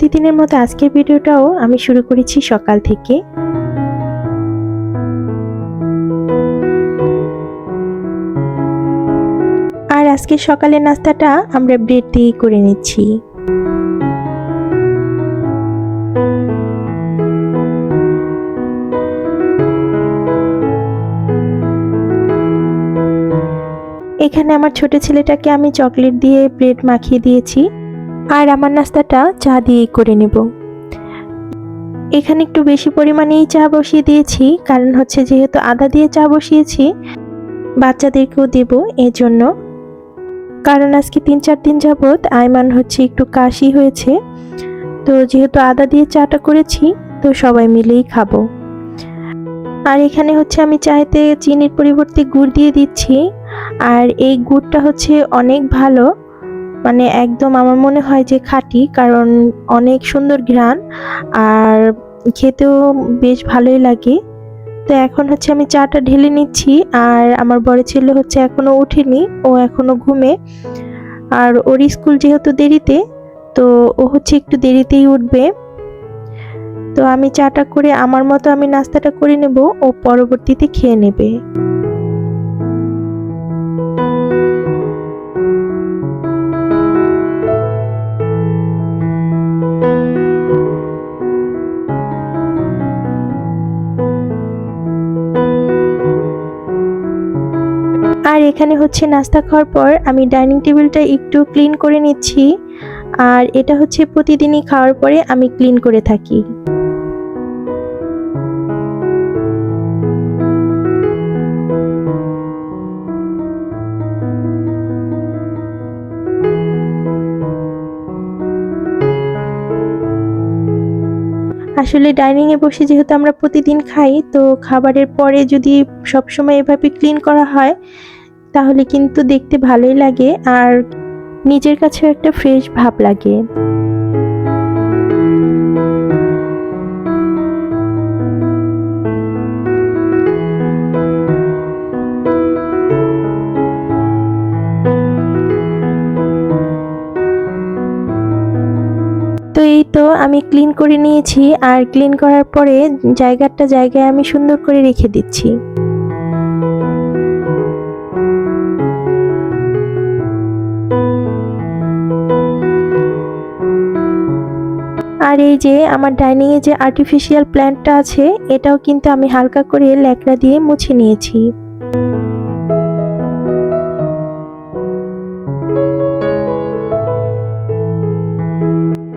প্রতিদিনের মতো আজকের ভিডিওটাও আমি শুরু করেছি সকাল থেকে। আর আজকে সকালের নাস্তাটা আমরা ব্রেড দিয়ে করে নিচ্ছি। এখানে আমার ছোট ছেলেটাকে আমি চকলেট দিয়ে ব্রেড মাখিয়ে দিয়েছি। আর আমার নাস্তাটা চা দিয়েই করে নেব। এখানে একটু বেশি পরিমাণেই চা বসিয়ে দিয়েছি, কারণ হচ্ছে যেহেতু আদা দিয়ে চা বসিয়েছি, বাচ্চাদেরকেও দেব এর জন্য কারণ আজকে তিন চার দিন যাবৎ আয়মান হচ্ছে একটু কাশি হয়েছে, তো যেহেতু আদা দিয়ে চাটা করেছি, তো সবাই মিলেই খাব। আর এখানে হচ্ছে আমি চাইতে চিনির পরিবর্তে গুড় দিয়ে দিচ্ছি, আর এই গুড়টা হচ্ছে অনেক ভালো মানে একদম আমার মনে হয় যে খাঁটি, কারণ অনেক সুন্দর ঘ্রাণ আর খেতেও বেশ ভালোই লাগে। তো এখন হচ্ছে আমি চাটা ঢেলে নিচ্ছি আর আমার বড় ছেলে হচ্ছে এখনও উঠেনি ও এখনও ঘুমে। আর ওর স্কুল যেহেতু দেরিতে, তো ও হচ্ছে একটু দেরিতেই উঠবে। তো আমি চাটা করে, আমার মতো আমি নাস্তাটা করে নেব, ও পরবর্তীতে খেয়ে নেবে। এখানে হচ্ছে নাস্তা খাওয়ার পর আমি ডাইনিং টেবিলটা একটু ক্লিন করে নিচ্ছি। আর এটা হচ্ছে প্রতিদিনই খাওয়ার পরে আমি ক্লিন করে থাকি। আসলে ডাইনিংয়ে বসে যেহেতু আমরা প্রতিদিন খাই, তো খাবারের পরে যদি সবসময় এভাবে ক্লিন করা হয় তাহলে কিন্তু দেখতে ভালোই লাগে আর নিজের কাছেও একটা ফ্রেশ ভাব লাগে। তো এই তো আমি ক্লিন করে নিয়েছি আর ক্লিন করার পরে জায়গাটা জায়গায় আমি সুন্দর করে রেখে দিচ্ছি। এই যে আমার ডাইনিংয়ে যে আর্টিফিশিয়াল প্ল্যান্টটা আছে, এটাও কিন্তু আমি হালকা করে ল্যাকড়া দিয়ে মুছে নিয়েছি।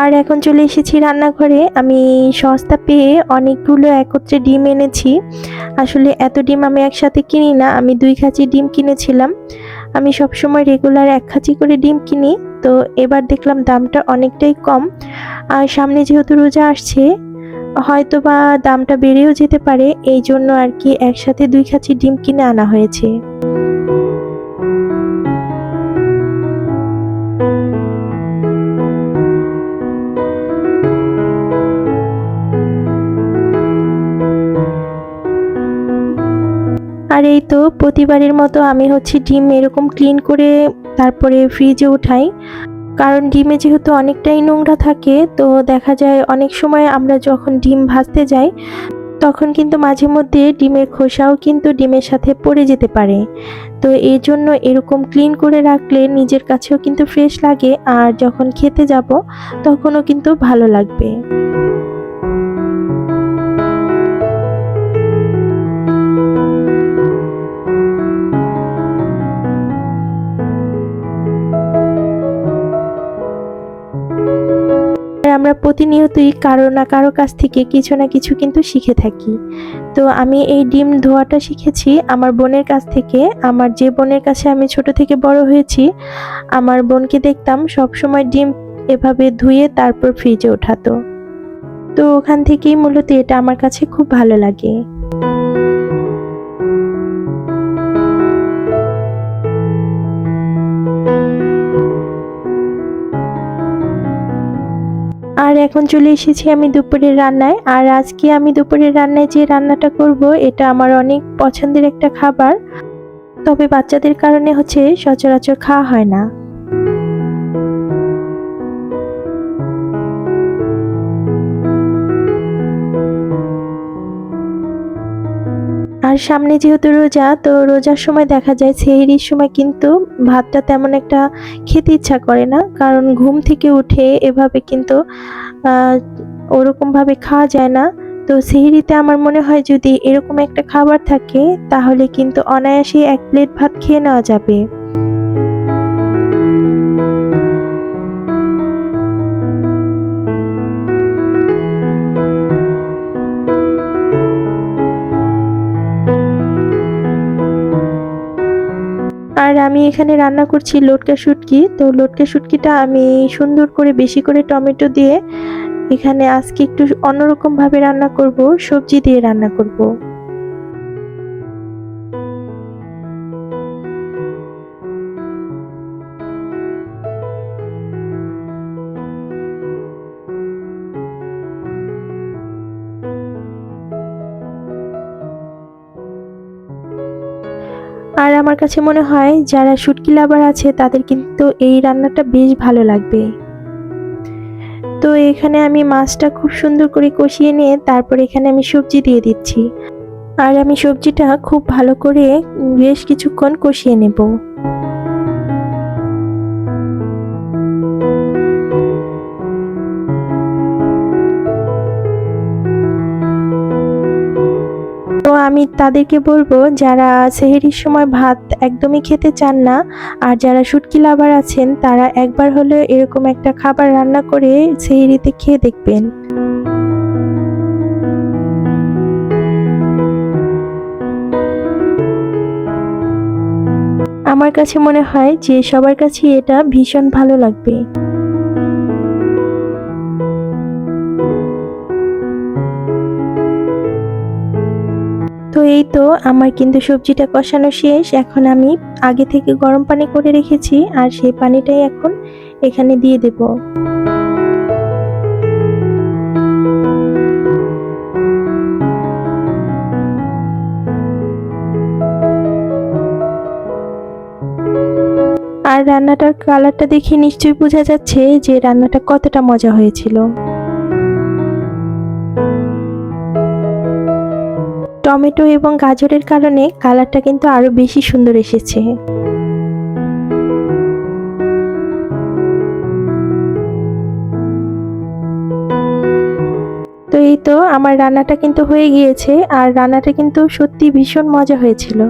আর এখন চলে এসেছি রান্নাঘরে। আমি সস্তা পেয়ে অনেকগুলো একত্রে ডিম এনেছি। আসলে এত ডিম আমি একসাথে কিনি না, আমি দুই খাঁচি ডিম কিনেছিলাম। আমি সবসময় রেগুলার এক খাঁচি করে ডিম কিনি, তো এবার দেখলাম দামটা অনেকটাই কম। আর সামনে যেহেতু রোজা আসছে হয়তো বা দামটা বেড়েও যেতে পারে, এই জন্য আর কি একসাথে দুই খাঁচি ডিম কিনে আনা হয়েছে। আর এই তো প্রতিবারের মতো আমি হচ্ছে ডিম এরকম ক্লিন করে তারপরে ফ্রিজে উঠাই। কারণ ডিমে যেহেতু অনেকটাই নোংরা থাকে, তো দেখা যায় অনেক সময় আমরা যখন ডিম ভাজতে যাই, তখন কিন্তু মাঝে মধ্যে ডিমের খোসাও কিন্তু ডিমের সাথে পড়ে যেতে পারে। তো এই জন্য এরকম ক্লিন করে রাখলে নিজের কাছেও কিন্তু ফ্রেশ লাগে, আর যখন খেতে যাব, তখনও কিন্তু ভালো লাগবে। আমরা প্রতিনিয়তই কারও না কারও কাছ থেকে কিছু না কিছু কিন্তু শিখে থাকি। তো আমি এই ডিম ধোয়াটা শিখেছি। আমার বোনের কাছ থেকে, আমার যে বোনের কাছে আমি ছোট থেকে বড় হয়েছি, আমার বোনকে দেখতাম সব সময় ডিম এভাবে ধুয়ে তারপর ফ্রিজে ওঠাতো। তো ওখান থেকেই মূলত এটা আমার কাছে খুব ভালো লাগে। এখন চলে এসেছি আমি দুপুরের রান্নায়। আর আজকে আমি দুপুরের রান্নায় যে রান্নাটা করব, এটা আমার অনেক পছন্দের একটা খাবার। তবে বাচ্চাদের কারণে হচ্ছে সচরাচর খাওয়া হয় না। আর সামনে যেহেতু রোজা, তো রোজার সময় দেখা যায় সেহরির সময় কিন্তু ভাতটা তেমন একটা খেতে ইচ্ছা করে না। কারণ ঘুম থেকে উঠে এভাবে কিন্তু ওরকমভাবে খাওয়া যায় না। তো সেহরিতে আমার মনে হয় যদি এরকম একটা খাবার থাকে, তাহলে কিন্তু অনায়াসে এক প্লেট ভাত খেয়ে নেওয়া যাবে। আমি এখানে রান্না করছি লটকা শুটকি। তো লটকা শুটকিটা আমি সুন্দর করে বেশি করে টমেটো দিয়ে এখানে আজকে একটু অন্যরকমভাবে রান্না করব, সবজি দিয়ে রান্না করব। আমার কাছে মনে হয় যারা শুটকি লাভার আছে, তাদের কিন্তু এই রান্নাটা বেশ ভালো লাগবে। তো এখানে আমি মাছটা খুব সুন্দর করে কষিয়ে নিয়ে তারপর এখানে আমি সবজি দিয়ে দিচ্ছি। আর আমি সবজিটা খুব ভালো করে বেশ কিছুক্ষণ কষিয়ে নেব। তাদেরকে বলব, যারা সেহেরির সময় ভাত একদমই খেতে চান না, আর যারা শুটকি লাভার আছেন, তারা একবার হলেও এরকম একটা খাবার রান্না করে সেহেরিতে খেয়ে দেখবেন। আমার কাছে মনে হয় যে সবার কাছে এটা ভীষণ ভালো লাগবে। এই তো, আমার কিন্তু সবজিটা কষানো শেষ। এখন আমি আগে থেকে গরম পানি করে রেখেছি, আর সেই পানিটাই এখন এখানে দিয়ে দেব। আর রান্নাটার কালারটা দেখে নিশ্চয়ই বোঝা যাচ্ছে যে রান্নাটা কতটা মজা হয়েছিল। টমেটো এবং গাজরের কারণে কালারটা কিন্তু আরও বেশি সুন্দর এসেছে। তো এই তো আমার রান্নাটা কিন্তু হয়ে গিয়েছে, আর রান্নাটা কিন্তু সত্যি ভীষণ মজা হয়েছিল।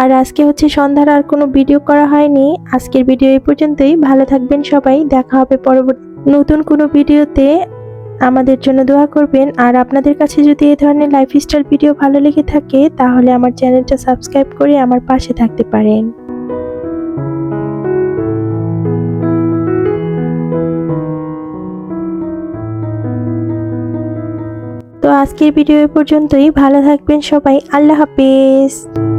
আর আজকে হচ্ছে সন্ধ্যার আর কোনো ভিডিও করা হয়নি। আজকের ভিডিও এই পর্যন্তই। ভালো থাকবেন সবাই। দেখা হবে পরবর্তী নতুন কোনো ভিডিওতে। আমাদের জন্য দোয়া করবেন। আর আপনাদের কাছে যদি এই ধরনের লাইফস্টাইল ভিডিও ভালো লেগে থাকে, তাহলে আমার চ্যানেলটা সাবস্ক্রাইব করে আমার পাশে থাকতে পারেন। তো আজকের ভিডিও পর্যন্তই। ভালো থাকবেন সবাই। আল্লাহ হাফেজ।